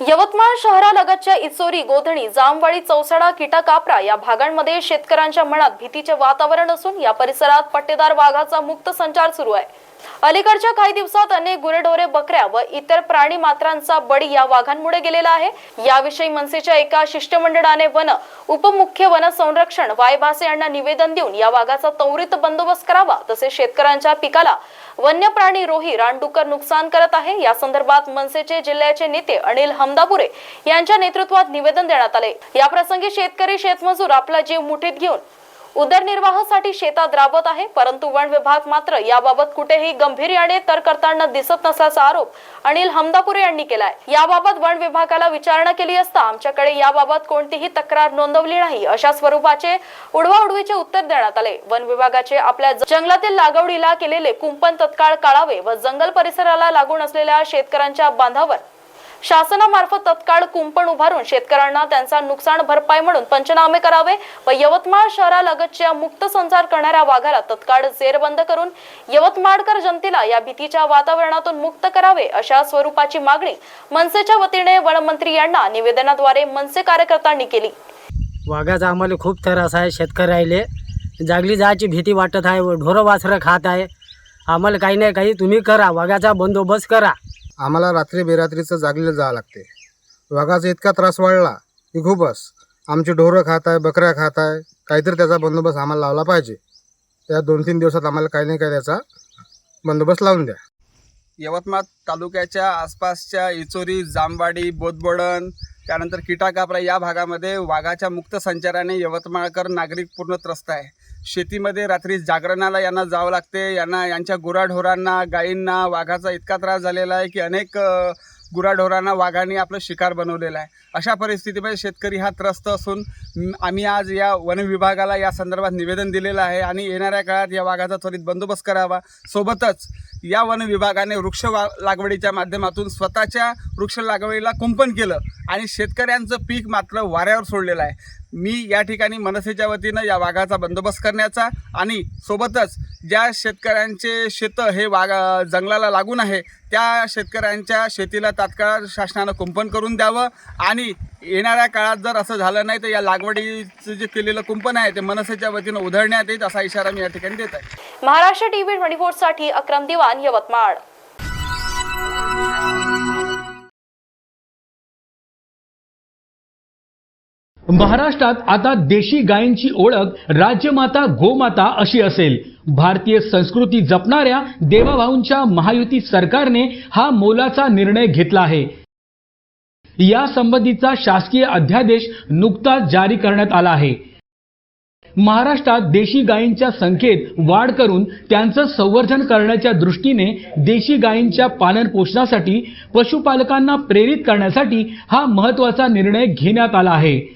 यवतमाळ शहरालगतच्या इचोरी गोधणी जामवाडी चौसाडा किटा कापरा या भागांमध्ये शेतकऱ्यांच्या मनात भीतीचे वातावरण असून या परिसरात पट्टेदार वाघाचा मुक्त संचार सुरू आहे. अलीकडच्या काही दिवसात अनेक गुरेढोरे बकऱ्या व इतर प्राणी मात्रांचा बळी या वाघांमुळे गेलेला आहे. याविषयी मनसेच्या एका शिष्टमंडळाने वन उपमुख्य वन संरक्षण वाय भासे यांना निवेदन देऊन या वाघाचा त्वरित बंदोबस्त करावा तसेच शेतकऱ्यांच्या पिकाला वन्य प्राणी रोही रानडुक्कर नुकसान करत आहे. या संदर्भात मनसेचे जिल्ह्याचे नेते अनिल हमदापुरे यांच्या नेतृत्वात निवेदन देण्यात आले. या प्रसंगी शेतकरी शेतमजूर आपला जीव मुठीत घेऊन उदरनिर्वाहासाठी शेतात राबत आहे परंतु वन विभाग मात्र याबाबत कुठेही गंभीर्याने तर करताना दिसत नसल्याचा आरोप अनिल हमदापुरे यांनी केलाय. याबाबत वन विभागाला विचारणा केली असता आमच्याकडे याबाबत कोणतीही तक्रार नोंदवली नाही. अशा स्वरूपाचे उडवाउडवीचे उत्तर देण्यात आले. वन विभागाचे आपल्या जंगलातील लागवडीला केलेले कुंपण तत्काळ काढावे व जंगल परिसराला लागून असलेल्या शेतकऱ्यांच्या बांधावर शासनामार्फत तत्काळ कुंपण उभारून शेतकऱ्यांना त्यांचा नुकसान भरपाई म्हणून पंचनामे करावे व यवतमाळ शहरालगतच्या मुक्त संचार करणाऱ्या वाघाला तत्काळ जेरबंद करून यवतमाळकर जनतेला या भीतीच्या वातावरणातून मुक्त करावे अशा स्वरूपाची मागणी मनसेच्या वतीने वनमंत्री यांना निवेदनाद्वारे मनसे कार्यकर्त्यांनी केली. वाघाचा आम्हाला खूप त्रास आहे शेतकऱ्याले जागली जायची भीती वाटत आहे व ढोरं वासरं खात आहे. आम्हाला काही नाही काही तुम्ही करा. वाघाचा बंदोबस्त करा. आम्हाला रात्री बेरात्रीचं जागलेलं जावं लागते. वाघाचा इतका त्रास वाढला की खूपच. आमची ढोरं खात आहे बकऱ्या खात आहे काहीतरी त्याचा बंदोबस्त आम्हाला लावला पाहिजे. त्या दोन तीन दिवसात आम्हाला काही नाही काही त्याचा बंदोबस्त लावून द्या. यवतमाळ तालुक्याच्या आसपासच्या इचोरी जामवाडी बोधबडण त्यानंतर किटाकापरा या भागामध्ये वाघाच्या मुक्त संचाराने यवतमाळकर नागरिक पूर्ण त्रस्त आहे. शेतीमध्ये रात्री जागरणाला यांना जावं लागते. यांना यांच्या गुराढोरांना गायींना वाघाचा इतका त्रास झालेला आहे की अनेक गुराढोरांना वाघाने आपलं शिकार बनवलेलं आहे. अशा परिस्थितीमध्ये शेतकरी हा त्रस्त असून आम्ही आज या वन विभागाला या संदर्भात निवेदन दिलेलं आहे आणि येणाऱ्या काळात या वाघाचा त्वरित बंदोबस्त करावा. सोबतच या वन विभागाने वृक्ष वा लागवडीच्या माध्यमातून स्वतःच्या वृक्ष लागवडीला कुंपण केलं आणि शेतकऱ्यांचं पीक मात्र वाऱ्यावर सोडलेलं आहे. मी या ठिकाणी मनसेच्या वतीनं या वाघाचा बंदोबस्त करण्याचा आणि सोबतच ज्या शेतकऱ्यांचे शेतं हे वाघ जंगलाला लागून आहे त्या शेतकऱ्यांच्या शेतीला तात्काळ शासनानं कुंपण करून द्यावं आणि येणाऱ्या काळात जर असं झालं नाही तर या लागवडीचं जे केलेलं कुंपण आहे ते मनसेच्या वतीनं उधळण्यात येईल असा इशारा मी या ठिकाणी देत आहे. महाराष्ट्र टीव्ही ट्वेंटी फोरसाठी अक्रम दिवाण यवतमाळ. महाराष्ट्रात आता देशी गायींची ओळख राजमाता गोमाता अशी असेल. भारतीय संस्कृती जपणाऱ्या देवाभाऊंच्या महायुती सरकारने हा मोलाचा निर्णय घेतला आहे. या संबंधीचा शासकीय अध्यादेश नुकताच जारी करण्यात आला आहे. महाराष्ट्रात देशी गायींच्या संख्येत वाढ करून त्यांचं संवर्धन करण्याच्या दृष्टीने देशी गायींच्या पालन पोषणासाठी पशुपालकांना प्रेरित करण्यासाठी हा महत्त्वाचा निर्णय घेण्यात आला आहे.